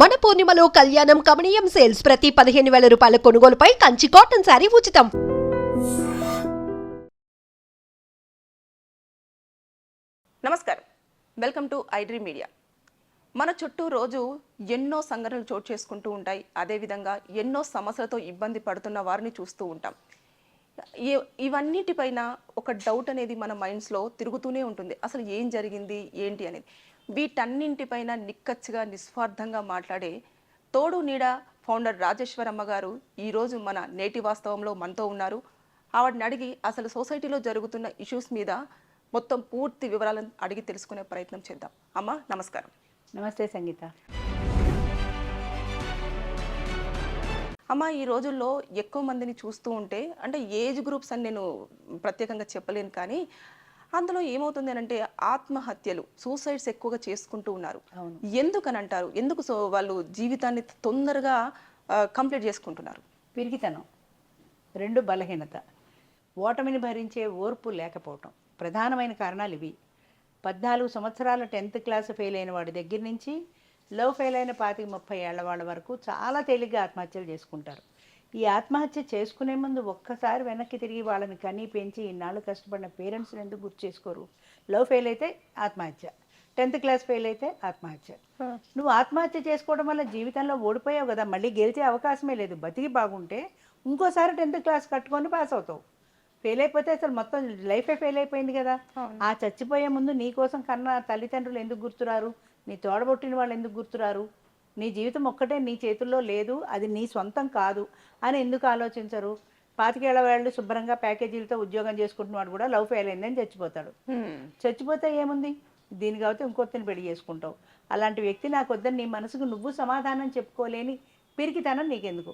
మన పూర్ణిమలో కళ్యాణం కమనీయం సేల్స్ ప్రతి పదిహేను వేల రూపాయల కొనుగోలుపై కంచి కాటన్ శారీ ఉచితం. నమస్కారం. Welcome to iDream media. మన చుట్టూ రోజు ఎన్నో సంఘటనలు చోటు చేసుకుంటూ ఉంటాయి. అదేవిధంగా ఎన్నో సమస్యలతో ఇబ్బంది పడుతున్న వారిని చూస్తూ ఉంటాం. ఇవన్నిటిపైన ఒక డౌట్ అనేది మన మైండ్స్లో తిరుగుతూనే ఉంటుంది. అసలు ఏం జరిగింది? ఏంటి అనేది. వీటన్నింటిపైన నిక్కచ్చిగా నిస్వార్థంగా మాట్లాడే తోడు నీడ ఫౌండర్ రాజేశ్వరమ్మ గారు ఈరోజు మన నేటి వాస్తవంలో మనతో ఉన్నారు. ఆవిడని అడిగి అసలు సొసైటీలో జరుగుతున్న ఇష్యూస్ మీద మొత్తం పూర్తి వివరాలను అడిగి తెలుసుకునే ప్రయత్నం చేద్దాం. అమ్మ నమస్కారం. నమస్తే సంగీత. అమ్మ ఈ రోజుల్లో ఎక్కువ మందిని చూస్తూ ఉంటే అంటే ఏజ్ గ్రూప్స్ అని నేను ప్రత్యేకంగా చెప్పలేను కానీ అందులో ఏమవుతుంది అంటే ఆత్మహత్యలు సూసైడ్స్ ఎక్కువగా చేసుకుంటూ ఉన్నారు. ఎందుకని అంటారు ఎందుకు సో వాళ్ళు జీవితాన్ని తొందరగా కంప్లీట్ చేసుకుంటున్నారు? పిరికితనం. రెండు బలహీనత. ఓటమిని భరించే ఓర్పు లేకపోవటం. ప్రధానమైన కారణాలు ఇవి. పద్నాలుగు సంవత్సరాల టెన్త్ క్లాస్ ఫెయిల్ అయిన వాడి దగ్గర నుంచి లవ్ ఫెయిల్ అయిన పాతిక ముప్పై ఏళ్ళ వాళ్ళ వరకు చాలా తేలిగ్గా ఆత్మహత్యలు చేసుకుంటారు. ఈ ఆత్మహత్య చేసుకునే ముందు ఒక్కసారి వెనక్కి తిరిగి వాళ్ళని కనీ పెంచి ఇన్నాళ్ళు కష్టపడిన పేరెంట్స్ని ఎందుకు గుర్తు చేసుకోరు? లవ్ ఫెయిల్ అయితే ఆత్మహత్య. టెన్త్ క్లాస్ ఫెయిల్ అయితే ఆత్మహత్య. నువ్వు ఆత్మహత్య చేసుకోవడం వల్ల జీవితంలో ఓడిపోయావు కదా మళ్ళీ గెలిచే అవకాశమే లేదు. బతికి బాగుంటే ఇంకోసారి టెన్త్ క్లాస్ కట్టుకొని పాస్ అవుతావు. ఫెయిల్ అయిపోతే అసలు మొత్తం లైఫే ఫెయిల్ అయిపోయింది కదా. ఆ చచ్చిపోయే ముందు నీ కోసం కన్నా తల్లిదండ్రులు ఎందుకు గుర్తురారు? నీ తోడబొట్టిన వాళ్ళు ఎందుకు గుర్తురారు? నీ జీవితం ఒక్కటే నీ చేతుల్లో లేదు అది నీ సొంతం కాదు అని ఎందుకు ఆలోచించరు? పాతికేళ్ళ వాళ్ళు శుభ్రంగా ప్యాకేజీలతో ఉద్యోగం చేసుకుంటున్నవాడు కూడా లవ్ ఫెయిల్ అయిందని చచ్చిపోతాడు. చచ్చిపోతే ఏముంది? దీని కాబట్టి ఇంకొత్తని పెళ్ళి చేసుకుంటావు. అలాంటి వ్యక్తి నాకు వద్దని నీ మనసుకు నువ్వు సమాధానం చెప్పుకోలేని పిరికితనం నీకెందుకు?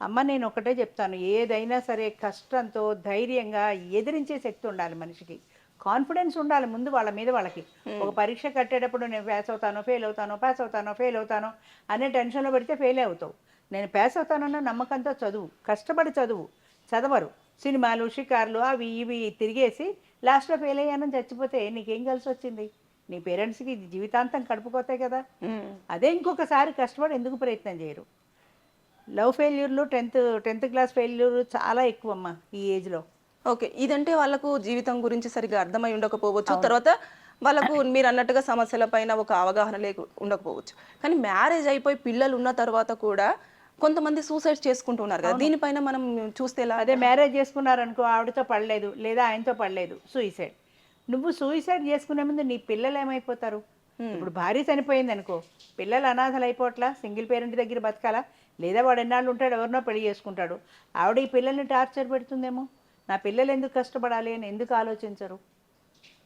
అమ్మ నేను ఒకటే చెప్తాను. ఏదైనా సరే కష్టంతో ధైర్యంగా ఎదిరించే శక్తి ఉండాలి మనిషికి. కాన్ఫిడెన్స్ ఉండాలి ముందు వాళ్ళ మీద వాళ్ళకి. ఒక పరీక్ష కట్టేటప్పుడు నేను పాస్ అవుతానో ఫెయిల్ అవుతానో పాస్ అవుతానో ఫెయిల్ అవుతానో అనే టెన్షన్లో పెడితే ఫెయిల్ అవుతావు. నేను పాస్ అవుతానన్న నమ్మకంతో చదువు కష్టపడి చదువు చదవరు. సినిమాలు షికార్లు అవి ఇవి తిరిగేసి లాస్ట్లో ఫెయిల్ అయ్యానని చచ్చిపోతే నీకేం కలిసి వచ్చింది? నీ పేరెంట్స్కి ఇది జీవితాంతం కడుపుకోతాయి కదా. అదే ఇంకొకసారి కష్టపడి ఎందుకు ప్రయత్నం చేయరు? లవ్ ఫెయిల్యూర్లు టెన్త్ టెన్త్ క్లాస్ ఫెయిల్యూర్ చాలా ఎక్కువ అమ్మా ఈ ఏజ్లో ఓకే ఇదంటే వాళ్ళకు జీవితం గురించి సరిగా అర్థమై ఉండకపోవచ్చు. తర్వాత వాళ్ళకు మీరు అన్నట్టుగా సమస్యల పైన ఒక అవగాహన లేక ఉండకపోవచ్చు. కానీ మ్యారేజ్ అయిపోయి పిల్లలు ఉన్న తర్వాత కూడా కొంతమంది సూసైడ్ చేసుకుంటున్నారు కదా. దీనిపైన మనం చూస్తే అదే మ్యారేజ్ చేసుకున్నారనుకో ఆవిడతో పడలేదు లేదా ఆయనతో పడలేదు సూయిసైడ్. నువ్వు సూయిసైడ్ చేసుకునే ముందు నీ పిల్లలు ఏమైపోతారు? ఇప్పుడు భార్య చనిపోయింది అనుకో పిల్లలు అనాథలు అయిపోవట్లా? సింగిల్ పేరెంట్ దగ్గర బతకాలా? లేదా వాడు ఎన్నాళ్ళు ఉంటాడు ఎవరినో పెళ్ళి చేసుకుంటాడు? ఆవిడ ఈ పిల్లల్ని టార్చర్ పెడుతుందేమో? నా పిల్లలు ఎందుకు కష్టపడాలి అని ఎందుకు ఆలోచించరు?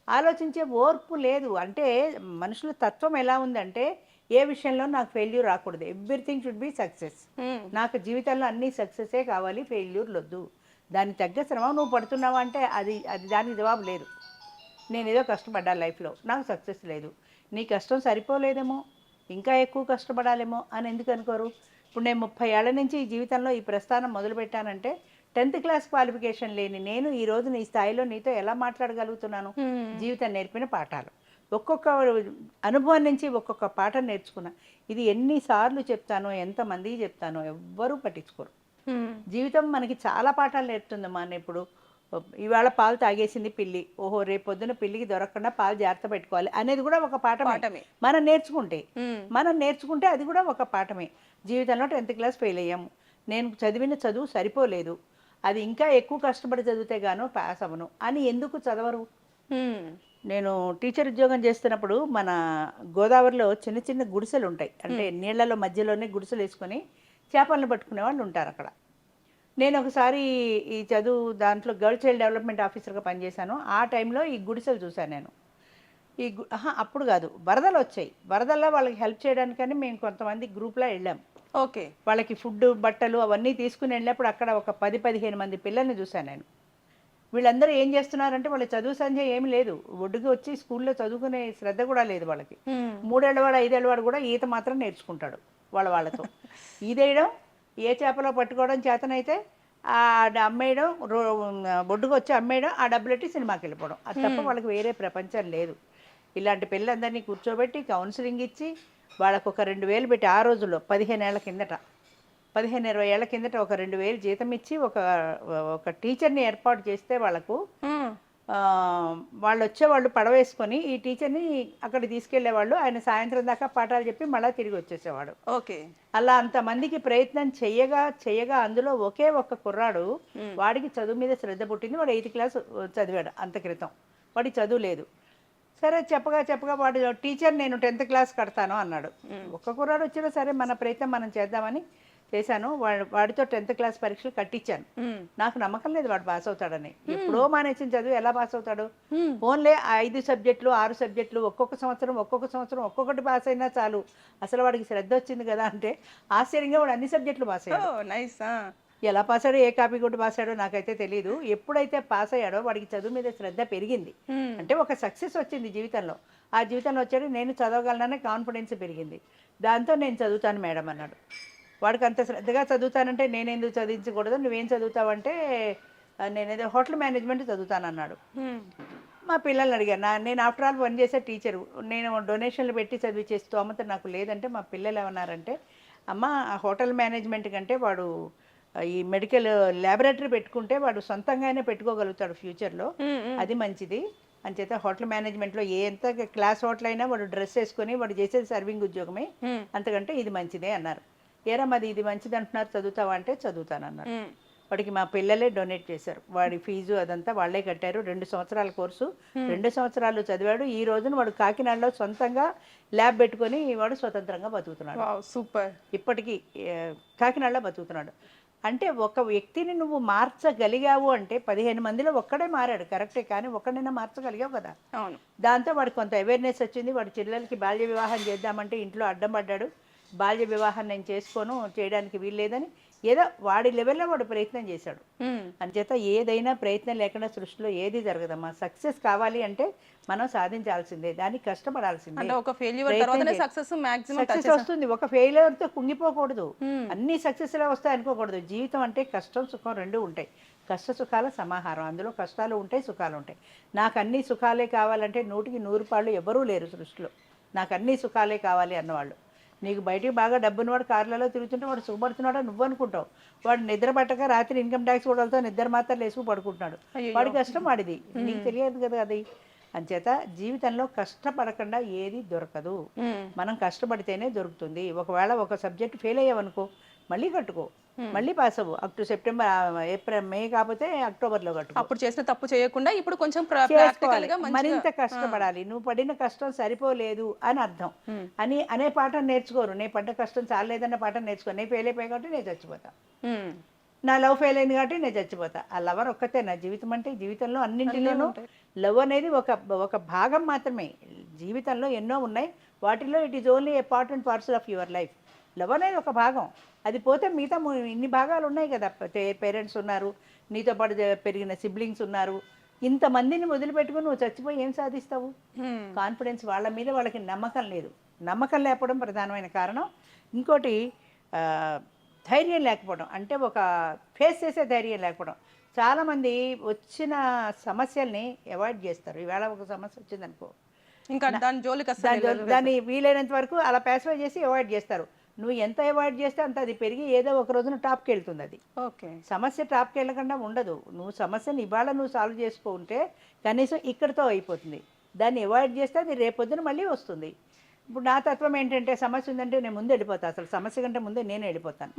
ఆలోచించే ఓర్పు లేదు. అంటే మనుషుల తత్వం ఎలా ఉందంటే ఏ విషయంలో నాకు ఫెయిల్యూర్ రాకూడదు. Everything should be success. నాకు జీవితంలో అన్ని సక్సెసే కావాలి ఫెయిల్యూర్లు వద్దు. దానికి తగ్గ శ్రమ నువ్వు పడుతున్నావా అంటే అది అది దానికి జవాబు లేదు. నేను ఏదో కష్టపడ్డా లైఫ్లో. నాకు సక్సెస్ లేదు. నీ కష్టం సరిపోలేదేమో? ఇంకా ఎక్కువ కష్టపడాలేమో? అని ఎందుకు అనుకోరు? ఇప్పుడు నేను ముప్పై ఏళ్ళ నుంచి ఈ జీవితంలో ఈ ప్రస్థానం మొదలుపెట్టానంటే టెన్త్ క్లాస్ క్వాలిఫికేషన్ లేని నేను ఈ రోజు నీ స్థాయిలో నీతో ఎలా మాట్లాడగలుగుతున్నాను? జీవితం నేర్పిన పాఠాలు. ఒక్కొక్క అనుభవం నుంచి ఒక్కొక్క పాఠం నేర్చుకున్నా. ఇది ఎన్నిసార్లు చెప్తానో ఎంతమందికి చెప్తానో ఎవ్వరూ పట్టించుకోరు. జీవితం మనకి చాలా పాఠాలు నేర్పుతుందమ్మా అన్న ఇప్పుడు. ఇవాళ పాలు తాగేసింది పిల్లి. ఓహో రేపు పొద్దున పిల్లికి దొరకకుండా పాలు జాగ్రత్త పెట్టుకోవాలి అనేది కూడా ఒక పాఠమే. పాఠమే. మనం నేర్చుకుంటే. మనం నేర్చుకుంటే అది కూడా ఒక పాఠమే. జీవితంలో టెన్త్ క్లాస్ ఫెయిల్ అయ్యాము. నేను చదివిన చదువు సరిపోలేదు. అది ఇంకా ఎక్కువ కష్టపడి చదివితే గాను పాస్ అవ్వను. అని ఎందుకు చదవరు. నేను టీచర్ ఉద్యోగం చేస్తున్నప్పుడు మన గోదావరిలో చిన్న చిన్న గుడిసెలు ఉంటాయి. అంటే నీళ్ళలో మధ్యలోనే గుడిసెలు వేసుకొని చేపలను పట్టుకునే వాళ్ళు ఉంటారు అక్కడ. నేను ఒకసారి ఈ చదువు దాంట్లో గర్ల్ చైల్డ్ డెవలప్మెంట్ ఆఫీసర్గా పనిచేశాను. ఆ టైంలో ఈ గుడిసెలు చూశాను నేను. ఈ అప్పుడు కాదు. వరదలు వచ్చాయి. వరదల్లో వాళ్ళకి హెల్ప్ చేయడానికని మేము కొంతమంది గ్రూప్లో వెళ్ళాం. ఓకే. వాళ్ళకి ఫుడ్ బట్టలు అవన్నీ తీసుకుని వెళ్ళినప్పుడు అక్కడ ఒక పది పదిహేను మంది పిల్లల్ని చూశాను నేను. వీళ్ళందరూ ఏం చేస్తున్నారంటే వాళ్ళ చదువు సంధ్య ఏమి లేదు. ఒడ్డుకి వచ్చి స్కూల్లో చదువుకునే శ్రద్ధ కూడా లేదు వాళ్ళకి. మూడేళ్ళవాడు ఐదేళ్ళవాడు కూడా ఈత మాత్రం నేర్చుకుంటాడు వాళ్ళ వాళ్ళతో. ఈదేయడం ఏ చేపలో పట్టుకోవడం చేతనైతే ఆ అమ్మేయడం రో బొడ్డుకు వచ్చి అమ్మేయడం ఆ డబ్బులెట్టి సినిమాకి వెళ్ళిపోవడం. అది తప్ప వాళ్ళకి వేరే ప్రపంచం లేదు. ఇలాంటి పిల్లలందరినీ కూర్చోబెట్టి కౌన్సిలింగ్ ఇచ్చి వాళ్ళకు ఒక రెండు వేలు పెట్టి ఆ రోజుల్లో పదిహేను ఏళ్ళ కిందట పదిహేను ఇరవై ఏళ్ళ కిందట ఒక రెండు వేలు జీతం ఇచ్చి ఒక ఒక టీచర్ని ఏర్పాటు చేస్తే వాళ్ళకు వాళ్ళు వచ్చేవాళ్ళు పడవేసుకొని ఈ టీచర్ని అక్కడ తీసుకెళ్ళేవాళ్ళు ఆయన సాయంత్రం దాకా పాఠాలు చెప్పి మళ్ళీ తిరిగి వచ్చేసేవాడు. ఓకే. అలా అంతమందికి ప్రయత్నం చెయ్యగా చెయ్యగా అందులో ఒకే ఒక్క కుర్రాడు వాడికి చదువు మీద శ్రద్ధ పుట్టింది వాడు ఎయిత్ క్లాస్ చదివాడు అంత క్రితం. వాడికి చదువు లేదు. సరే చెప్పగా చెప్పగా వాడు టీచర్ నేను టెన్త్ క్లాస్ కడతాను అన్నాడు. ఒక్క కుర్రాడు వచ్చినా సరే మన ప్రయత్నం మనం చేద్దామని చేశాను. వాడు వాడితో టెన్త్ క్లాస్ పరీక్షలు కట్టించాను. నాకు నమ్మకం లేదు వాడు పాస్ అవుతాడని. ఎప్పుడో మానేసిన చదువు ఎలా పాస్ అవుతాడు. ఓన్లీ ఐదు సబ్జెక్టులు ఆరు సబ్జెక్టులు ఒక్కొక్క సంవత్సరం ఒక్కొక్క సంవత్సరం ఒక్కొక్కటి పాస్ అయినా చాలు. అసలు వాడికి శ్రద్ధ వచ్చింది కదా అంటే ఆశ్చర్యంగా వాడు అన్ని సబ్జెక్టులు పాస్ అయ్యాడు. నైస్? ఎలా పాస్ అయ్యాడో ఏ కాపీ కొట్టి పాస్ అయ్యాడో నాకైతే తెలియదు ఎప్పుడైతే పాస్ అయ్యాడో వాడికి చదువు మీద శ్రద్ధ పెరిగింది. అంటే ఒక సక్సెస్ వచ్చింది జీవితంలో. ఆ జీవితంలో వచ్చాడు నేను చదవగలననే కాన్ఫిడెన్స్ పెరిగింది. దాంతో నేను చదువుతాను మేడం అన్నాడు. వాడికి అంత శ్రద్ధగా చదువుతానంటే నేను ఎందుకు చదివించకూడదు? నువ్వేం చదువుతావంటే "ఆ, నేనేదో హోటల్ మేనేజ్మెంట్ చదువుతాను అన్నాడు. మా పిల్లల్ని అడిగాను నా నేను ఆఫ్టర్ ఆల్ పని చేసే టీచరు నేను డొనేషన్లు పెట్టి చదివించే స్తోమత నాకు లేదంటే మా పిల్లలు ఏమన్నారంటే అమ్మ ఆ హోటల్ మేనేజ్మెంట్ కంటే వాడు ఈ మెడికల్ ల్యాబొరేటరీ పెట్టుకుంటే వాడు సొంతంగానే పెట్టుకోగలుగుతాడు ఫ్యూచర్లో. అది మంచిది. అంచేత హోటల్ మేనేజ్మెంట్లో ఏ ఎంత క్లాస్ హోటల్ అయినా వాడు డ్రెస్ వేసుకొని వాడు చేసేది సర్వింగ్ ఉద్యోగమే. అంతకంటే ఇది మంచిదే అన్నారు. ఏరా మరి ఇది మంచిది అంటున్నారు చదువుతావా అంటే చదువుతాను అన్నారు వాడికి మా పిల్లలే డొనేట్ చేశారు. వాడి ఫీజు అదంతా వాళ్ళే కట్టారు. రెండు సంవత్సరాల కోర్సు. రెండు సంవత్సరాలు చదివాడు. ఈ రోజున వాడు కాకినాడలో సొంతంగా ల్యాబ్ పెట్టుకొని వాడు స్వతంత్రంగా బతుకుతున్నాడు. సూపర్. ఇప్పటికీ కాకినాడలో బతుకుతున్నాడు. అంటే ఒక వ్యక్తిని నువ్వు మార్చగలిగావు అంటే పదిహేను మందిలో ఒక్కడే మారాడు కరెక్టే కానీ ఒక్కడైనా మార్చగలిగావు కదా? అవును. దాంతో వాడికి కొంత అవేర్నెస్ వచ్చింది వాడి పిల్లలకి బాల్య వివాహం చేద్దామంటే ఇంట్లో అడ్డం పడ్డాడు. బాల్య వివాహం నేను చేసుకోను చేయడానికి వీల్లేదని ఏదో వాడి లెవెల్లో వాడు ప్రయత్నం చేశాడు. అంచేత ఏదైనా ప్రయత్నం లేకుండా సృష్టిలో ఏది జరగదమ్మా. సక్సెస్ కావాలి అంటే మనం సాధించాల్సిందే దానికి కష్టపడాల్సిందే. ఒక ఫెయిల్యూర్. సక్సెస్ సక్సెస్ వస్తుంది. ఒక failure తో కుంగిపోకూడదు. అన్ని సక్సెస్లే వస్తాయి అనుకోకూడదు. జీవితం అంటే కష్టం సుఖం రెండు ఉంటాయి. కష్ట సుఖాల సమాహారం. అందులో కష్టాలు ఉంటాయి సుఖాలు ఉంటాయి. నాకు అన్ని సుఖాలే కావాలంటే నూటికి నూరు పాళ్ళు ఎవరూ లేరు సృష్టిలో. నాకు అన్ని సుఖాలే కావాలి అన్నవాళ్ళు. నీకు బయటికి బాగా డబ్బున్నవాడు కార్లలో తిరుగుతుంటే వాడు సుఖపడుతున్నాడో నువ్వు అనుకుంటావు. వాడు నిద్ర పట్టక రాత్రి ఇన్కమ్ ట్యాక్స్ కూడా నిద్ర మాత్రం లేసుకు పడుకుంటున్నాడు. వాడి కష్టం వాడిది. నీకు తెలియదు కదా అది. అంచేత జీవితంలో కష్టపడకుండా ఏది దొరకదు. మనం కష్టపడితేనే దొరుకుతుంది. ఒకవేళ ఒక సబ్జెక్ట్ ఫెయిల్ అయ్యావనుకో మళ్ళీ కట్టుకో. మళ్ళీ పాస్ అవ్వు. Up to September April May కాకపోతే అక్టోబర్లో కట్టుకో. అప్పుడు చేసిన తప్పు చేయకుండా ఇప్పుడు కొంచెం మరింత కష్టపడాలి. నువ్వు పడిన కష్టం సరిపోలేదు అని అర్థం. అని అనే పాఠం నేర్చుకోరు. నేను పడ్డ కష్టం చాలేదన్న పాఠం నేర్చుకో. నేను ఫెయిల్ అయిపోయా కాబట్టి నేను చచ్చిపోతా. నా లవ్ ఫెయిల్ అయింది కాబట్టి నేను చచ్చిపోతా. ఆ లవర్ ఒక్కతే నా జీవితం అంటే జీవితంలో అన్నింటిలోనూ లవ్ అనేది ఒక ఒక భాగం మాత్రమే. జీవితంలో ఎన్నో ఉన్నాయి. వాటిలో it is only a part and parcel of your life love అనేది ఒక భాగం. అది పోతే మిగతా ఇన్ని భాగాలు ఉన్నాయి కదా పేరెంట్స్ ఉన్నారు నీతో పాటు పెరిగిన సిబ్లింగ్స్ ఉన్నారు. ఇంతమందిని వదిలిపెట్టుకుని నువ్వు చచ్చిపోయి ఏం సాధిస్తావు. కాన్ఫిడెన్స్ వాళ్ళ మీద వాళ్ళకి నమ్మకం లేదు. నమ్మకం లేకపోవడం ప్రధానమైన కారణం. ఇంకోటి ధైర్యం లేకపోవడం. అంటే ఒక ఫేస్ చేసే ధైర్యం లేకపోవడం. చాలామంది వచ్చిన సమస్యల్ని అవాయిడ్ చేస్తారు. ఈవేళ ఒక సమస్య వచ్చిందనుకో. ఇంకా దాని జోలికి. దాన్ని వీలైనంత వరకు అలా ప్యాసిఫై చేసి అవాయిడ్ చేస్తారు. నువ్వు ఎంత అవాయిడ్ చేస్తే అంత అది పెరిగి ఏదో ఒక రోజున టాప్కి వెళ్తుంది అది. ఓకే. సమస్య టాప్కి వెళ్ళకుండా ఉండదు. నువ్వు సమస్యని ఇవాళ నువ్వు సాల్వ్ చేసుకుంటే కనీసం ఇక్కడితో అయిపోతుంది. దాన్ని అవాయిడ్ చేస్తే అది రేపొద్దున మళ్ళీ వస్తుంది. ఇప్పుడు నా తత్వం ఏంటంటే సమస్య ఉందంటే నేను ముందు వెళ్ళిపోతాను అసలు సమస్య కంటే ముందే నేను వెళ్ళిపోతాను.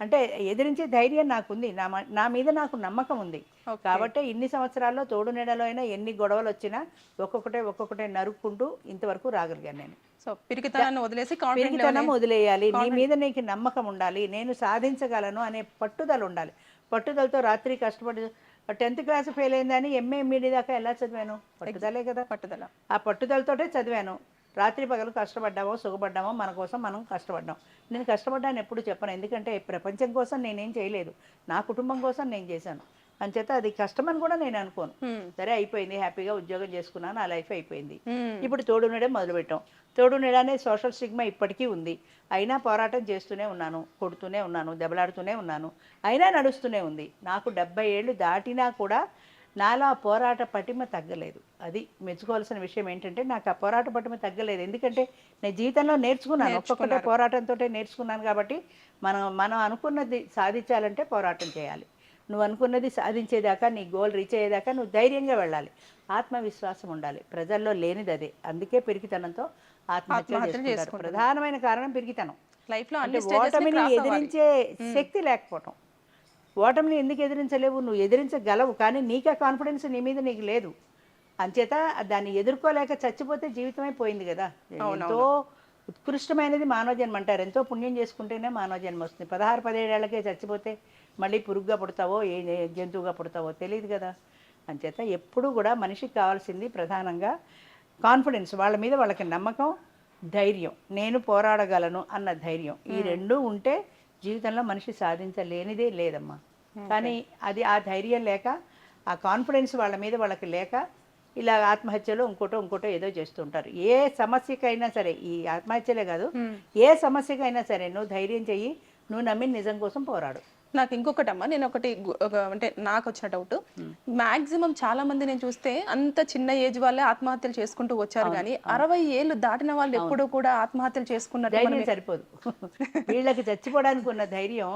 అంటే ఎదిరించే ధైర్యం నాకుంది. నా నా మీద నాకు నమ్మకం ఉంది. కాబట్టి ఇన్ని సంవత్సరాల్లో తోడు నీడలో అయినా ఎన్ని గొడవలు వచ్చినా ఒక్కొక్కటే ఒక్కొక్కటే నరుక్కుంటూ ఇంతవరకు రాగలిగాను నేను. సో పిరికితనాన్ని వదిలేసి కాన్ఫిడెంట్ పిరికితనం వదిలేయాలి. నీ మీద నీకు నమ్మకం ఉండాలి. నేను సాధించగలను అనే పట్టుదల ఉండాలి. పట్టుదలతో రాత్రి కష్టపడి టెన్త్ క్లాస్ ఫెయిల్ అయిందని ఎంఏ ఎంఈడి దాకా ఎలా చదివాను? పట్టుదలే కదా. పట్టుదల. ఆ పట్టుదలతోటే చదివాను. రాత్రి పగలు కష్టపడ్డామో సుఖపడ్డామో మన కోసం మనం కష్టపడ్డాం. నేను కష్టపడ్డాను ఎప్పుడు చెప్పను. ఎందుకంటే ప్రపంచం కోసం నేనేం చేయలేదు. నా కుటుంబం కోసం నేను చేశాను. అంచేత అది కష్టమని కూడా నేను అనుకోను. సరే అయిపోయింది. హ్యాపీగా ఉద్యోగం చేసుకున్నాను. ఆ లైఫ్ అయిపోయింది. ఇప్పుడు తోడు నీడే మొదలుపెట్టాం. తోడు నీడ అనే సోషల్ స్టిగ్మా ఇప్పటికీ ఉంది. అయినా పోరాటం చేస్తూనే ఉన్నాను. కొడుతూనే ఉన్నాను. దెబ్బలాడుతూనే ఉన్నాను. అయినా నడుస్తూనే ఉంది. నాకు డెబ్బై ఏళ్ళు దాటినా కూడా నాలో ఆ పోరాట పటిమ తగ్గలేదు. అది మెచ్చుకోవాల్సిన విషయం ఏంటంటే నాకు ఆ పోరాట పటిమ తగ్గలేదు. ఎందుకంటే నేను జీవితంలో నేర్చుకున్నాను. ఒక్కొక్కటే పోరాటంతో నేర్చుకున్నాను కాబట్టి మనం మనం అనుకున్నది సాధించాలంటే పోరాటం చేయాలి. నువ్వు అనుకున్నది సాధించేదాకా నీ గోల్ రీచ్ అయ్యేదాకా నువ్వు ధైర్యంగా వెళ్ళాలి. ఆత్మవిశ్వాసం ఉండాలి. ప్రజల్లో లేనిది అదే. అందుకే పెరిగితనంతో చేసుకుంటారు. చేసుకుంటారు. ప్రధానమైన కారణం పెరిగితనం లైఫ్లో అంటే అన్ని stages ని ఓటమిని. ఎదిరించే శక్తి లేకపోవటం. ఓటమిని ఎందుకు ఎదిరించలేవు? నువ్వు ఎదిరించగలవు కానీ నీకే కాన్ఫిడెన్స్ నీ మీద నీకు లేదు. అంచేత దాన్ని ఎదుర్కోలేక చచ్చిపోతే జీవితమే పోయింది కదా. ఎంతో ఉత్కృష్టమైనది మానవ జన్మ అంటారు. ఎంతో పుణ్యం చేసుకుంటేనే మానవ జన్మ వస్తుంది. పదహారు పదిహేడేళ్ళకే చచ్చిపోతే మళ్ళీ పురుగుగా పుడతావో ఏ ఏ జంతువుగా పుడతావో తెలియదు కదా. అంచేత ఎప్పుడూ కూడా మనిషికి కావాల్సింది ప్రధానంగా కాన్ఫిడెన్స్ వాళ్ళ మీద వాళ్ళకి నమ్మకం ధైర్యం. నేను పోరాడగలను అన్న ధైర్యం. ఈ రెండు ఉంటే జీవితంలో మనిషి సాధించలేనిదే లేదమ్మా. కానీ అది ఆ ధైర్యం లేక ఆ కాన్ఫిడెన్స్ వాళ్ళ మీద వాళ్ళకి లేక ఇలా ఆత్మహత్యలు ఇంకోటో ఇంకోటో ఏదో చేస్తుంటారు ఏ సమస్యకైనా సరే ఈ ఆత్మహత్యలే కాదు ఏ సమస్యకైనా సరే నువ్వు ధైర్యం చెయ్యి నువ్వు నమ్మిన నిజం కోసం పోరాడు. నాకు ఇంకొకటి అమ్మా నేను ఒకటి అంటే నాకు వచ్చిన డౌట్ మాక్సిమం చాలా మంది నేను చూస్తే అంత చిన్న ఏజ్ వాళ్ళే ఆత్మహత్యలు చేసుకుంటూ వచ్చారు కానీ అరవై ఏళ్ళు దాటిన వాళ్ళు ఎప్పుడూ కూడా ఆత్మహత్యలు చేసుకున్నారు ధైర్యం సరిపోదు. వీళ్ళకి చచ్చిపోవడానికి ఉన్న ధైర్యం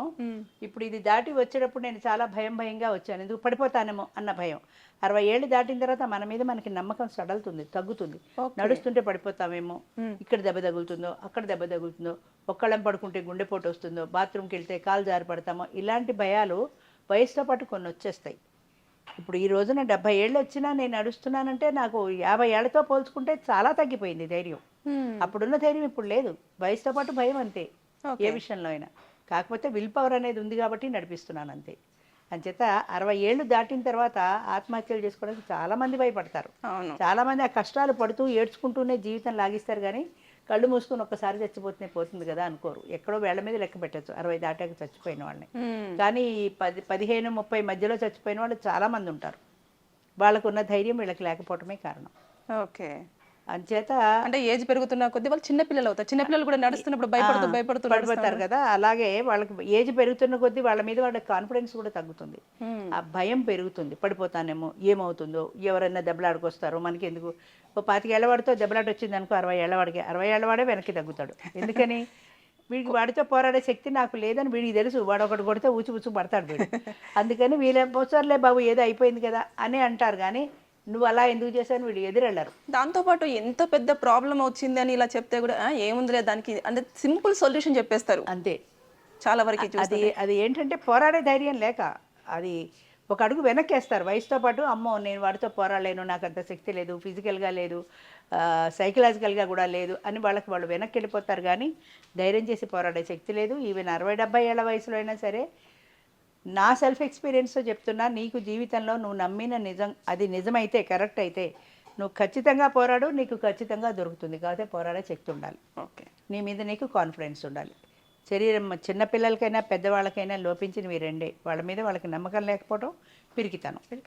ఇప్పుడు ఇది దాటి వచ్చేటప్పుడు నేను చాలా భయం భయంగా వచ్చాను. ఎందుకు పడిపోతానేమో అన్న భయం. అరవై ఏళ్ళు దాటిన తర్వాత మన మీద మనకి నమ్మకం సడలుతుంది తగ్గుతుంది. నడుస్తుంటే పడిపోతామేమో ఇక్కడ దెబ్బ తగులుతుందో అక్కడ దెబ్బ తగులుతుందో ఒక్కళ్ళం పడుకుంటే గుండెపోటు వస్తుందో బాత్రూమ్కి వెళ్తే కాలు జారి పడతామో ఇలాంటి భయాలు వయసుతో పాటు కొన్ని వచ్చేస్తాయి. ఇప్పుడు ఈ రోజున డెబ్బై ఏళ్ళు వచ్చినా నేను నడుస్తున్నానంటే నాకు యాభై ఏళ్ళతో పోల్చుకుంటే చాలా తగ్గిపోయింది ధైర్యం. అప్పుడున్న ధైర్యం ఇప్పుడు లేదు. వయసుతో పాటు భయం అంతే ఏ విషయంలో అయినా. కాకపోతే విల్ పవర్ అనేది ఉంది కాబట్టి నడిపిస్తున్నాను అంతే. అంచేత అరవై ఏళ్ళు దాటిన తర్వాత ఆత్మహత్యలు చేసుకోవడానికి చాలా మంది భయపడతారు. అవును. చాలా మంది ఆ కష్టాలు పడుతూ ఏడ్చుకుంటూనే జీవితం లాగిస్తారు కానీ కళ్ళు మూసుకుని ఒక్కసారి చచ్చిపోతూనే పోతుంది కదా అనుకోరు. ఎక్కడో వేళ్ళ మీద లెక్క పెట్టచ్చు. అరవై దాటాక చచ్చిపోయిన వాళ్ళని. కానీ ఈ పది పదిహేను ముప్పై మధ్యలో చచ్చిపోయిన వాళ్ళు చాలా మంది ఉంటారు. వాళ్ళకు ఉన్న ధైర్యం వీళ్ళకి లేకపోవటమే కారణం. ఓకే. అంచేత అంటే ఏజ్ పెరుగుతున్న కొద్దీ వాళ్ళు చిన్న పిల్లలు అవుతారు. చిన్న పిల్లలు కూడా నడుస్తున్నప్పుడు భయపడుతూ భయపడుతూ పడిపోతారు కదా. అలాగే వాళ్ళకి ఏజ్ పెరుగుతున్న కొద్దీ వాళ్ళ మీద వాళ్ళ కాన్ఫిడెన్స్ కూడా తగ్గుతుంది. ఆ భయం పెరుగుతుంది. పడిపోతానేమో ఏమవుతుందో ఎవరైనా దెబ్బలాడుకొస్తారో మనకి ఎందుకు ఓ పాతికేళ్ళవాడితో దెబ్బలాట వచ్చింది అనుకో అరవై ఏళ్ళవాడికి అరవై ఏళ్ళవాడే వెనక్కి తగ్గుతాడు. ఎందుకని? వీడికి వాడితో పోరాడే శక్తి నాకు లేదని వీడికి తెలుసు. వాడు ఒకటి కొడితే ఊచి ఊచి పడతాడు వీడు. అందుకని వీళ్ళే పోసారులే బాబు ఏదో అయిపోయింది కదా అని అంటారు. కానీ నువ్వు అలా ఎందుకు చేశాను వీడు ఎదురెళ్ళరు. దాంతోపాటు ఎంత పెద్ద ప్రాబ్లం వచ్చింది అని ఇలా చెప్తే కూడా "ఆ, ఏముందిలే దానికి అంటే సింపుల్ సొల్యూషన్ చెప్పేస్తారు. అంతే. చాలా వరకు అది అది ఏంటంటే పోరాడే ధైర్యం లేక అది ఒక అడుగు వెనక్కేస్తారు. వయసుతో పాటు అమ్మో నేను వాడితో పోరాడలేను నాకు అంత శక్తి లేదు ఫిజికల్గా లేదు సైకలాజికల్గా కూడా లేదు అని వాళ్ళకి వాళ్ళు వెనక్కి వెళ్ళిపోతారు. కానీ ధైర్యం చేసి పోరాడే శక్తి లేదు. ఈవెన్ అరవై డెబ్బై ఏళ్ళ వయసులో అయినా సరే నా సెల్ఫ్ ఎక్స్పీరియన్స్తో చెప్తున్నా నీకు జీవితంలో నువ్వు నమ్మిన నిజం అది నిజమైతే కరెక్ట్ అయితే నువ్వు ఖచ్చితంగా పోరాడు నీకు ఖచ్చితంగా దొరుకుతుంది. కాకపోతే పోరాడే శక్తి ఉండాలి. ఓకే. నీ మీద నీకు కాన్ఫిడెన్స్ ఉండాలి. శరీరం చిన్నపిల్లలకైనా పెద్దవాళ్ళకైనా లోపించినవి రెండే. వాళ్ళ మీద వాళ్ళకి నమ్మకం లేకపోవడం పిరికితనం.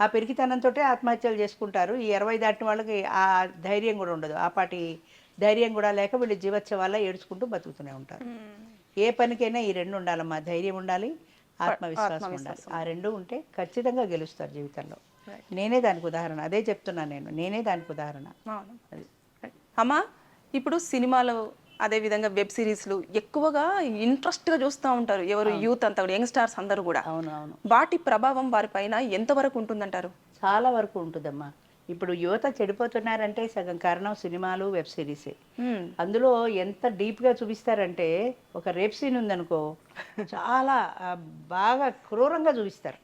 ఆ పిరికితనంతో ఆత్మహత్యలు చేసుకుంటారు. ఈ ఇరవై దాటిన వాళ్ళకి ఆ ధైర్యం కూడా ఉండదు. ఆ పాటి ధైర్యం కూడా లేక వీళ్ళు జీవోత్సవాల్లో ఏడ్చుకుంటూ బతుకుతూనే ఉంటారు. ఏ పనికైనా ఈ రెండు ఉండాలమ్మా. ధైర్యం ఉండాలి. ఆత్మవిశ్వాసం ఉండాలి. ఆ రెండు ఉంటే ఖచ్చితంగా గెలుస్తారు జీవితంలో. నేనే దానికి ఉదాహరణ. అదే చెప్తున్నాను నేను. నేనే దానికి ఉదాహరణ. అమ్మా ఇప్పుడు సినిమాలు అదే విధంగా వెబ్ సిరీస్లు ఎక్కువగా ఇంట్రెస్ట్గా చూస్తూ ఉంటారు. ఎవరు యూత్ అంతా కూడా యంగ్స్టార్స్ అందరూ కూడా. అవును అవును. వాటి ప్రభావం వారిపైన ఎంతవరకు ఉంటుందంటారు? చాలా వరకు ఉంటుందమ్మా. ఇప్పుడు యువత చెడిపోతున్నారంటే సగం కారణం సినిమాలు వెబ్ సిరీసే. అందులో ఎంత డీప్గా చూపిస్తారంటే ఒక రేప్ సీన్ ఉందనుకో చాలా బాగా క్రూరంగా చూపిస్తారు.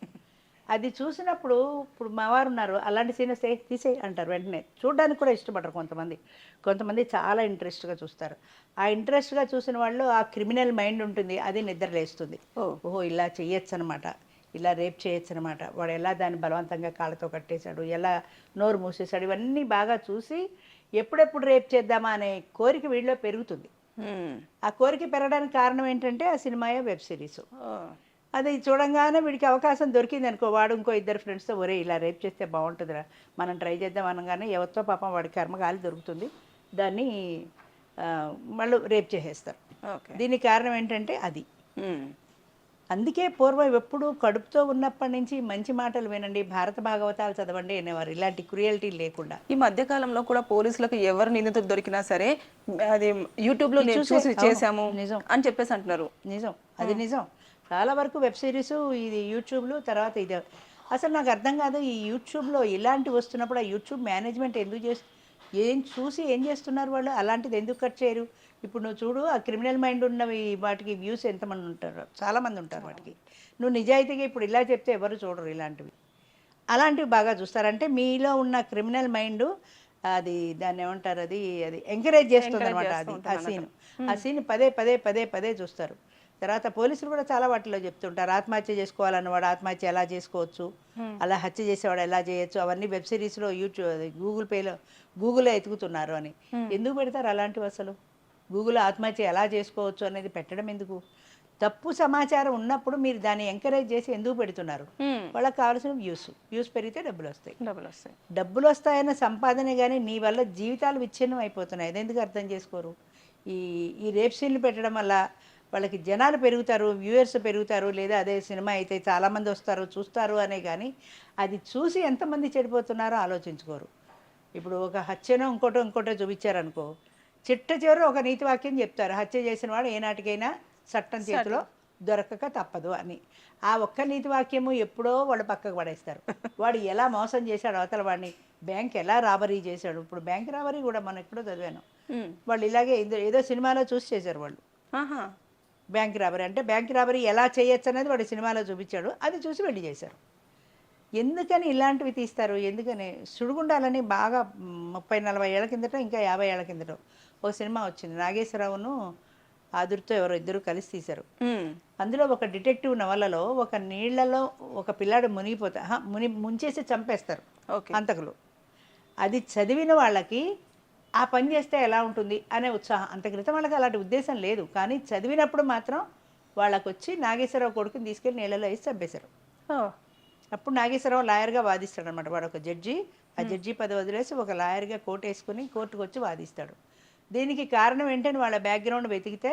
అది చూసినప్పుడు ఇప్పుడు మా వారు ఉన్నారు అలాంటి సీన్ వస్తే తీసే అంటారు వెంటనే. చూడడానికి కూడా ఇష్టపడరు కొంతమంది. కొంతమంది చాలా ఇంట్రెస్ట్గా చూస్తారు. ఆ ఇంట్రెస్ట్గా చూసిన వాళ్ళు ఆ క్రిమినల్ మైండ్ ఉంటుంది అది నిద్రలేస్తుంది. ఓహో ఇలా చేయొచ్చు అనమాట ఇలా రేప్ చేయొచ్చు అనమాట వాడు ఎలా దాన్ని బలవంతంగా కాళ్ళతో కట్టేశాడు ఎలా నోరు మూసేశాడు ఇవన్నీ బాగా చూసి ఎప్పుడెప్పుడు రేప్ చేద్దామా అనే కోరిక వీళ్ళలో పెరుగుతుంది. ఆ కోరిక పెరగడానికి కారణం ఏంటంటే ఆ సినిమాయే వెబ్ సిరీస్. అది చూడంగానే వీడికి అవకాశం దొరికింది అనుకో వాడు ఇంకో ఇద్దరు ఫ్రెండ్స్తో ఒరే ఇలా రేప్ చేస్తే బాగుంటుందిరా మనం ట్రై చేద్దాం అనగానే ఎవరితో పాపం వాడి కర్మగాలి దొరుకుతుంది. దాన్ని వాళ్ళు రేప్ చేసేస్తారు. ఓకే. దీనికి కారణం ఏంటంటే అది. అందుకే పూర్వం ఎప్పుడు కడుపుతో ఉన్నప్పటి నుంచి మంచి మాటలు వినండి భారత భాగవతాలు చదవండి అనేవారు. ఇలాంటి క్రుయల్టీ లేకుండా. ఈ మధ్య కాలంలో కూడా పోలీసులకు ఎవరు నిందితులు దొరికినా సరే అది యూట్యూబ్లో నేను చూసి చేశాము నిజం. అని చెప్పేసి అంటున్నారు. నిజం. అది నిజం. చాలా వరకు వెబ్ సిరీస్ ఇది యూట్యూబ్లో తర్వాత ఇది. అసలు నాకు అర్థం కాదు ఈ యూట్యూబ్లో ఇలాంటి వస్తున్నప్పుడు ఆ యూట్యూబ్ మేనేజ్మెంట్ ఎందుకు చేస్తు ఏం చూసి ఏం చేస్తున్నారు వాళ్ళు? అలాంటిది ఎందుకు కట్ చేయరు? ఇప్పుడు నువ్వు చూడు ఆ క్రిమినల్ మైండ్ ఉన్నవి వాటికి వ్యూస్ ఎంతమంది ఉంటారు? చాలామంది ఉంటారు వాటికి. నువ్వు నిజాయితీగా ఇప్పుడు ఇలా చెప్తే ఎవరు చూడరు ఇలాంటివి. అలాంటివి బాగా చూస్తారంటే మీలో ఉన్న క్రిమినల్ మైండ్ అది దాన్ని ఏమంటారు అది? అది ఎంకరేజ్ చేస్తుంది అనమాట అది ఆ సీన్. ఆ సీన్ పదే పదే పదే పదే చూస్తారు. తర్వాత పోలీసులు కూడా చాలా వాటిలో చెప్తుంటారు ఆత్మహత్య చేసుకోవాలన్నవాడు ఆత్మహత్య ఎలా చేసుకోవచ్చు అలా హత్య చేసేవాడు ఎలా చేయొచ్చు అవన్నీ వెబ్ సిరీస్లో యూట్యూబ్ గూగుల్ పేలో గూగుల్లో ఎతుకుతున్నారు అని. ఎందుకు పెడతారు అలాంటివి అసలు? గూగుల్ ఆత్మహత్య ఎలా చేసుకోవచ్చు అనేది పెట్టడం ఎందుకు? తప్పు సమాచారం ఉన్నప్పుడు మీరు దాన్ని ఎంకరేజ్ చేసి ఎందుకు పెడుతున్నారు. వాళ్ళకి కావాల్సిన వ్యూస్ వ్యూస్ పెరిగితే డబ్బులు వస్తాయి డబ్బులు వస్తాయి డబ్బులు వస్తాయన్న సంపాదనే కానీ నీ వల్ల జీవితాలు విచ్ఛిన్నం అయిపోతున్నాయి. అదెందుకు అర్థం చేసుకోరు? ఈ ఈ రేప్ సీన్లు పెట్టడం వల్ల వాళ్ళకి జనాలు పెరుగుతారు వ్యూయర్స్ పెరుగుతారు లేదా అదే సినిమా అయితే చాలామంది వస్తారు చూస్తారు అనే కానీ అది చూసి ఎంతమంది చెడిపోతున్నారో ఆలోచించుకోరు. ఇప్పుడు ఒక హత్యనో ఇంకోటో ఇంకోటో చూపించారనుకో చిట్ట చివరి ఒక నీతి వాక్యం చెప్తారు హత్య చేసిన వాడు ఏనాటికైనా చట్టం చేతిలో దొరకక తప్పదు అని. ఆ ఒక్క నీతి వాక్యము ఎప్పుడో వాళ్ళు పక్కకు పడేస్తారు. వాడు ఎలా మోసం చేశాడు అవతల వాడిని బ్యాంక్ ఎలా రాబరీ చేశాడు? ఇప్పుడు బ్యాంక్ రాబరీ కూడా మనం ఎప్పుడో చదివాను. వాళ్ళు ఇలాగే ఏదో- ఏదో సినిమాలో చూసి చేశారు వాళ్ళు. Bank robbery. అంటే బ్యాంక్ రాబరీ ఎలా చేయొచ్చు అనేది వాడు సినిమాలో చూపించాడు. అది చూసి వెళ్ళి చేశారు. ఎందుకని ఇలాంటివి తీస్తారు? ఎందుకని? సుడిగుండాలని బాగా ముప్పై నలభై ఏళ్ళ కిందట ఇంకా యాభై ఏళ్ళ కిందట ఒక సినిమా వచ్చింది. నాగేశ్వరరావును ఆదుర్తో ఎవరో ఇద్దరు కలిసి తీశారు. అందులో ఒక డిటెక్టివ్ నవలలో ఒక నీళ్ళలో ఒక పిల్లాడు మునిగిపోతా ముని ముంచేసి చంపేస్తారు ఓకే. అంతకులు. అది చదివిన వాళ్ళకి ఆ పని చేస్తే ఎలా ఉంటుంది అనే ఉత్సాహం. అంత క్రితం వాళ్ళకి అలాంటి ఉద్దేశం లేదు. కానీ చదివినప్పుడు మాత్రం వాళ్ళకు వచ్చి నాగేశ్వరరావు కొడుకుని తీసుకెళ్ళి నీళ్ళలో వేసి చంపేశారు. అప్పుడు నాగేశ్వరరావు లాయర్గా వాదిస్తాడు అనమాట వాడు ఒక జడ్జి. ఆ జడ్జి పది వదిలేసి ఒక లాయర్గా కోర్టు వేసుకుని కోర్టుకు వచ్చి వాదిస్తాడు. దీనికి కారణం ఏంటని వాళ్ళ బ్యాక్గ్రౌండ్ వెతికితే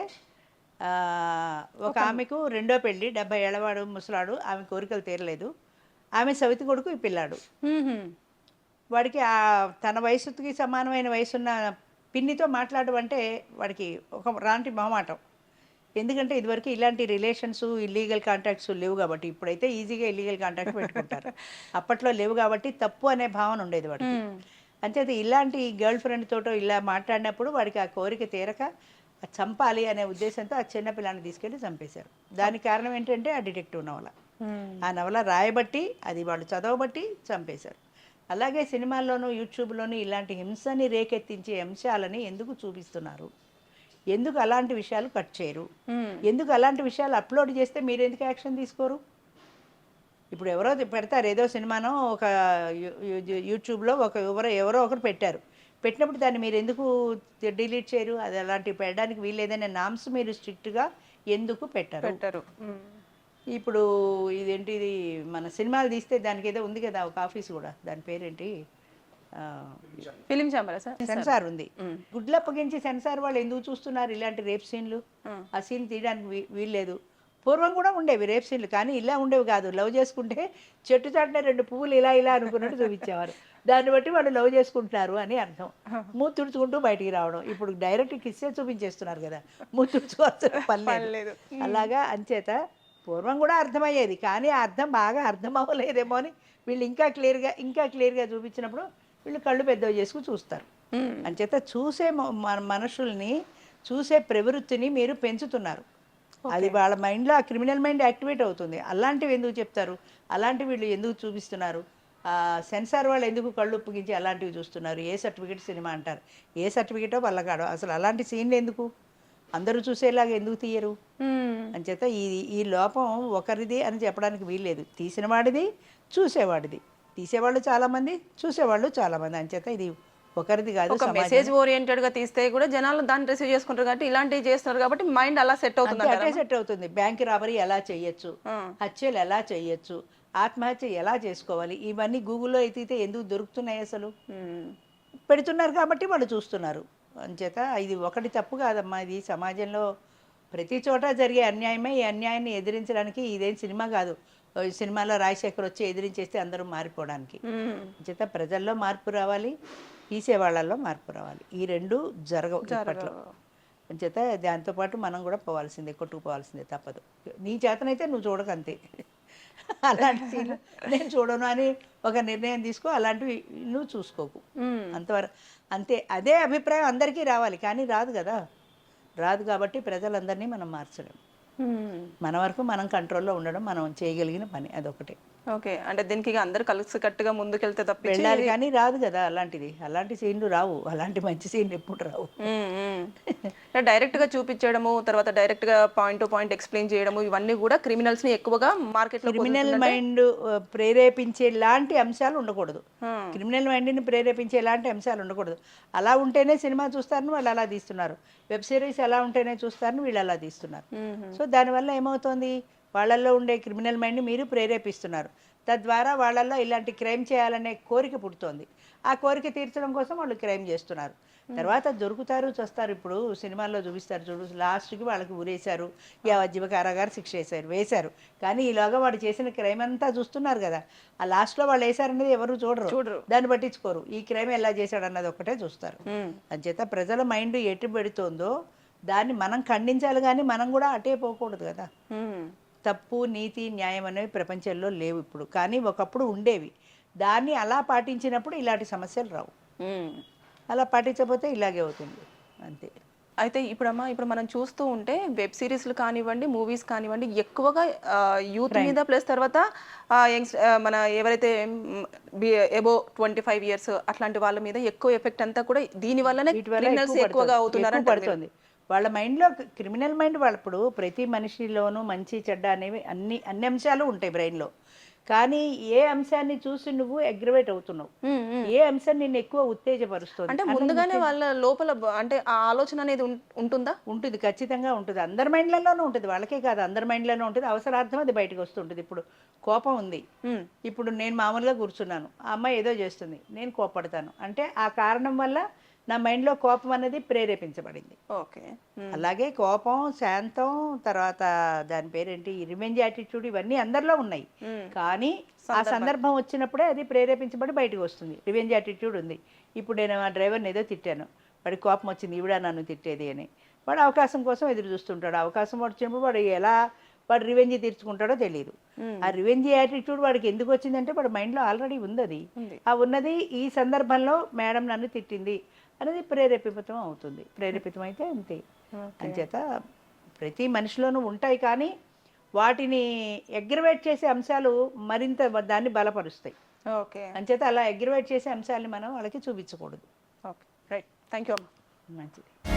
ఒక ఆమెకు రెండో పెళ్ళి డెబ్బై ఏళ్ళవాడు ముసలాడు ఆమె కోరికలు తీరలేదు. ఆమె సవితి కొడుకు ఈ పిల్లాడు. వాడికి ఆ తన వయసుకి సమానమైన వయసున్న పిన్నితో మాట్లాడడం అంటే వాడికి ఒక రాంటి మొహమాటం. ఎందుకంటే ఇదివరకు ఇలాంటి రిలేషన్స్ ఇల్లీగల్ కాంటాక్ట్స్ లేవు కాబట్టి ఇప్పుడైతే ఈజీగా ఇల్లీగల్ కాంటాక్ట్ పెట్టుకుంటారు. అప్పట్లో లేవు కాబట్టి తప్పు అనే భావన ఉండేది వాడికి. అంచేత ఇలాంటి గర్ల్ ఫ్రెండ్ తోటో ఇలా మాట్లాడినప్పుడు వాడికి ఆ కోరిక తీరక చంపాలి అనే ఉద్దేశంతో ఆ చిన్న పిల్లాన్ని తీసుకెళ్ళి చంపేశారు. దానికి కారణం ఏంటంటే ఆ డిటెక్టివ్ నవల. ఆ నవల రాయబట్టి అది వాళ్ళు చదవబట్టి చంపేశారు. అలాగే సినిమాల్లోనూ యూట్యూబ్లోనూ ఇలాంటి హింసని రేకెత్తించే అంశాలని ఎందుకు చూపిస్తున్నారు? ఎందుకు అలాంటి విషయాలు కట్ చేయరు. ఎందుకు అలాంటి విషయాలు అప్లోడ్ చేస్తే మీరు ఎందుకు యాక్షన్ తీసుకోరు? ఇప్పుడు ఎవరో పెడతారు ఏదో సినిమానో ఒక యూట్యూబ్లో ఒక ఎవరో ఎవరో ఒకరు పెట్టారు. పెట్టినప్పుడు దాన్ని మీరు ఎందుకు డిలీట్ చేయరు? అది అలాంటివి పెట్టడానికి వీల్లేదనే నామ్స్ మీరు స్ట్రిక్ట్గా ఎందుకు పెట్టరు. ఇప్పుడు ఇదేంటి ఇది మన సినిమాలు తీస్తే దానికి ఏదో ఉంది కదా ఒక ఆఫీస్ కూడా. దాని పేరేంటి? Film ఛాంబరా sir? సెన్సార్ ఉంది. గుడ్లు అప్పగించి సెన్సార్ వాళ్ళు ఎందుకు చూస్తున్నారు ఇలాంటి రేప్ సీన్లు. ఆ. సీన్ తీయడానికి వీల్లేదు. పూర్వం కూడా ఉండేవి రేప్ సీన్లు కానీ ఇలా ఉండేవి కాదు. లవ్ చేసుకుంటే చెట్టు చాటున రెండు పువ్వులు ఇలా ఇలా అనుకున్నట్టు చూపించేవారు. దాన్ని బట్టి వాళ్ళు లవ్ చేసుకుంటున్నారు అని అర్థం. మూతి తుడుచుకుంటూ బయటికి రావడం. ఇప్పుడు డైరెక్ట్ కిస్సే చూపించేస్తున్నారు కదా. మూతి తుడుచుకోవాల్సిన పని. అలాగా అంచేత పూర్వం కూడా అర్థమయ్యేది కానీ ఆ అర్థం బాగా అర్థం అవ్వలేదేమో అని వీళ్ళు ఇంకా క్లియర్గా ఇంకా క్లియర్గా చూపించినప్పుడు వీళ్ళు కళ్ళు పెద్దవి చేసుకుని చూస్తారు. అంచేత చూసే మనుషుల్ని చూసే ప్రవృత్తిని మీరు పెంచుతున్నారు. అది వాళ్ళ మైండ్లో ఆ క్రిమినల్ మైండ్ యాక్టివేట్ అవుతుంది. అలాంటివి ఎందుకు చెప్తారు? అలాంటివి వీళ్ళు ఎందుకు చూపిస్తున్నారు? సెన్సార్ వాళ్ళు ఎందుకు కళ్ళు ఉప్పగించి అలాంటివి చూస్తున్నారు? ఏ సర్టిఫికేట్ సినిమా అంటారు? ఏ సర్టిఫికేటో వాళ్ళకాడో అసలు అలాంటి సీన్లు ఎందుకు? అందరూ చూసేలాగా ఎందుకు తీయరు? హ్మ్. అంచేత ఈ ఈ లోపం ఒకరిది అని చెప్పడానికి వీల్లేదు. తీసిన వాడిది చూసేవాడిది. తీసేవాళ్ళు చాలామంది చూసేవాళ్ళు చాలామంది అంచేత ఇది ఒకరిది కాదు ఒక మెసేజ్ ఓరియంటెడ్గా తీస్తే కూడా జనాలు దాన్ని రిసీవ్ చేసుకుంటారు కాబట్టి ఇలాంటివి చేస్తున్నారు కాబట్టి మైండ్ అలా సెట్ అవుతుంది అటే సెట్ అవుతుంది. బ్యాంక్ రాబరీ ఎలా చేయొచ్చు. హత్యలు ఎలా చేయొచ్చు? ఆత్మహత్య ఎలా చేసుకోవాలి? ఇవన్నీ గూగుల్లో ఎత్తితే ఎందుకు దొరుకుతున్నాయి అసలు. పెడుతున్నారు కాబట్టి వాళ్ళు చూస్తున్నారు. అంచేత ఇది ఒకటి తప్పు కాదమ్మా. ఇది సమాజంలో ప్రతి చోట జరిగే అన్యాయమే. ఈ అన్యాయాన్ని ఎదిరించడానికి ఇదేం సినిమా కాదు. సినిమాలో రాజశేఖర్ వచ్చి ఎదిరించేస్తే అందరూ మారిపోవడానికి. చేత ప్రజల్లో మార్పు రావాలి. తీసే వాళ్ళల్లో మార్పు రావాలి. ఈ రెండు జరగవు ఇప్పట్లో. చేత దాంతోపాటు మనం కూడా పోవాల్సిందే కొట్టుకుపోవాల్సిందే తప్పదు. నీ చేతనైతే నువ్వు చూడకంతే. అలాంటి సీన్లు నేను చూడను అని ఒక నిర్ణయం తీసుకో. అలాంటివి నువ్వు చూసుకోకు. అంతవరకు అంతే అదే అభిప్రాయం అందరికీ రావాలి కానీ రాదు కదా. రాదు కాబట్టి ప్రజలందరినీ మనం మార్చడం మ్మ్. మన వరకు మనం కంట్రోల్లో ఉండడం మనం చేయగలిగిన పని అదొకటే. ఓకే. అంటే దీనికి అందరు కలిసి కట్టుగా ముందుకెళ్తే తప్పించి వెళ్ళాలి కానీ రాదు కదా అలాంటిది. అలాంటి సీన్లు రావు. అలాంటి మంచి సీన్లు ఎప్పుడు రావు. డైరెక్ట్గా చూపించడము తర్వాత డైరెక్ట్గా పాయింట్ టు పాయింట్ ఎక్స్ప్లెయిన్ చేయడము ఇవన్నీ కూడా క్రిమినల్స్ని ఎక్కువగా మార్కెట్లో క్రిమినల్ మైండ్ ప్రేరేపించే లాంటి అంశాలు ఉండకూడదు. క్రిమినల్ మైండ్ని ప్రేరేపించే లాంటి అంశాలు ఉండకూడదు. అలా ఉంటేనే సినిమా చూస్తారని వాళ్ళు అలా తీస్తున్నారు. వెబ్ సిరీస్ ఎలా ఉంటేనే చూస్తారని వీళ్ళు అలా తీస్తున్నారు. సో దానివల్ల ఏమవుతుంది? వాళ్ళల్లో ఉండే క్రిమినల్ మైండ్ని మీరు ప్రేరేపిస్తున్నారు. తద్వారా వాళ్ళల్లో ఇలాంటి క్రైమ్ చేయాలనే కోరిక పుడుతోంది. ఆ కోరిక తీర్చడం కోసం వాళ్ళు క్రైమ్ చేస్తున్నారు. తర్వాత దొరుకుతారు చస్తారు. ఇప్పుడు సినిమాల్లో చూపిస్తారు చూడు లాస్ట్కి వాళ్ళకి ఊరేశారు యావజ్జీవ కారాగారు శిక్ష వేశారు వేశారు. కానీ ఈలోగా వాడు చేసిన క్రైమ్ అంతా చూస్తున్నారు కదా. ఆ లాస్ట్లో వాళ్ళు వేశారనేది ఎవరు చూడరు. చూడరు. దాన్ని పట్టించుకోరు. ఈ క్రైమ్ ఎలా చేశాడు అన్నది ఒకటే చూస్తారు. అంచేత ప్రజల మైండ్ ఎటు పెడుతోందో దాన్ని మనం ఖండించాలి కానీ మనం కూడా అటే పోకూడదు కదా. తప్పు నీతి న్యాయం అనేవి ప్రపంచంలో లేవు ఇప్పుడు. కానీ ఒకప్పుడు ఉండేవి. దాన్ని అలా పాటించినప్పుడు ఇలాంటి సమస్యలు రావు. అలా పాటించకపోతే ఇలాగే అవుతుంది. అంతే. అయితే ఇప్పుడమ్మా ఇప్పుడు మనం చూస్తూ ఉంటే వెబ్ సిరీస్లు కానివ్వండి మూవీస్ కానివ్వండి ఎక్కువగా యూత్ మీద ప్లస్ తర్వాత యంగ్స్ మన ఎవరైతే ఎబో ట్వంటీ ఫైవ్ ఇయర్స్ అట్లాంటి వాళ్ళ మీద ఎక్కువ ఎఫెక్ట్ అంతా కూడా దీని వల్లనే ఎక్కువగా పడుతుంది. అవుతున్నారు ఎక్కువ పడుతుంది. వాళ్ళ మైండ్లో క్రిమినల్ మైండ్ వాళ్ళ ఇప్పుడు ప్రతి మనిషిలోనూ మంచి చెడ్డ అనేవి అన్ని అన్ని అంశాలు ఉంటాయి బ్రెయిన్లో. కానీ ఏ అంశాన్ని చూసి నువ్వు అగ్రవేట్ అవుతున్నావు? ఏ అంశం నిన్ను ఎక్కువ ఉత్తేజపరుస్తుంది? అంటే ముందుగానే వాళ్ళ లోపల అంటే ఆ ఆలోచన అనేది ఉంటుందా? ఉంటుంది ఖచ్చితంగా ఉంటుంది. అందరి మైండ్లలోనూ ఉంటుంది. వాళ్ళకే కాదు అందరి మైండ్లోనూ ఉంటుంది. అవసరార్థం అది బయటకు వస్తుంటుంది. ఇప్పుడు కోపం ఉంది. ఇప్పుడు నేను మామూలుగా కూర్చున్నాను. ఆ అమ్మాయి ఏదో చేస్తుంది. నేను కోపడతాను అంటే ఆ కారణం వల్ల నా మైండ్లో కోపం అనేది ప్రేరేపించబడింది. ఓకే. అలాగే కోపం శాంతం తర్వాత దాని పేరేంటి? రివెంజ్ యాటిట్యూడ్ ఇవన్నీ అందరిలో ఉన్నాయి. కానీ ఆ సందర్భం. వచ్చినప్పుడే అది ప్రేరేపించబడి బయటకు వస్తుంది. రివెంజ్ యాటిట్యూడ్ ఉంది. ఇప్పుడు నేను ఆ డ్రైవర్ని ఏదో తిట్టాను. వాడి కోపం వచ్చింది ఈవిడ నన్ను తిట్టేది అని. వాడు అవకాశం కోసం ఎదురు చూస్తుంటాడు. అవకాశం వచ్చినప్పుడు వాడు ఎలా వాడు రివెంజ్ తీర్చుకుంటాడో తెలియదు ఆ రివెంజ్ యాటిట్యూడ్ వాడికి ఎందుకు వచ్చిందంటే వాడి మైండ్లో ఆల్రెడీ ఉంది అది. ఆ ఉన్నది ఈ సందర్భంలో మేడం నన్ను తిట్టింది. అనేది ప్రేరేపితం అవుతుంది. ప్రేరేపితం అయితే అంతే అంచేత ప్రతి మనిషిలోనూ ఉంటాయి కానీ వాటిని అగ్రవేట్ చేసే అంశాలు మరింత దాన్ని బలపరుస్తాయి. ఓకే. అంచేత అలా అగ్రవేట్ చేసే అంశాలని మనం వాళ్ళకి చూపించకూడదు. ఓకే. రైట్. థ్యాంక్ యూ అమ్మా. మంచిది.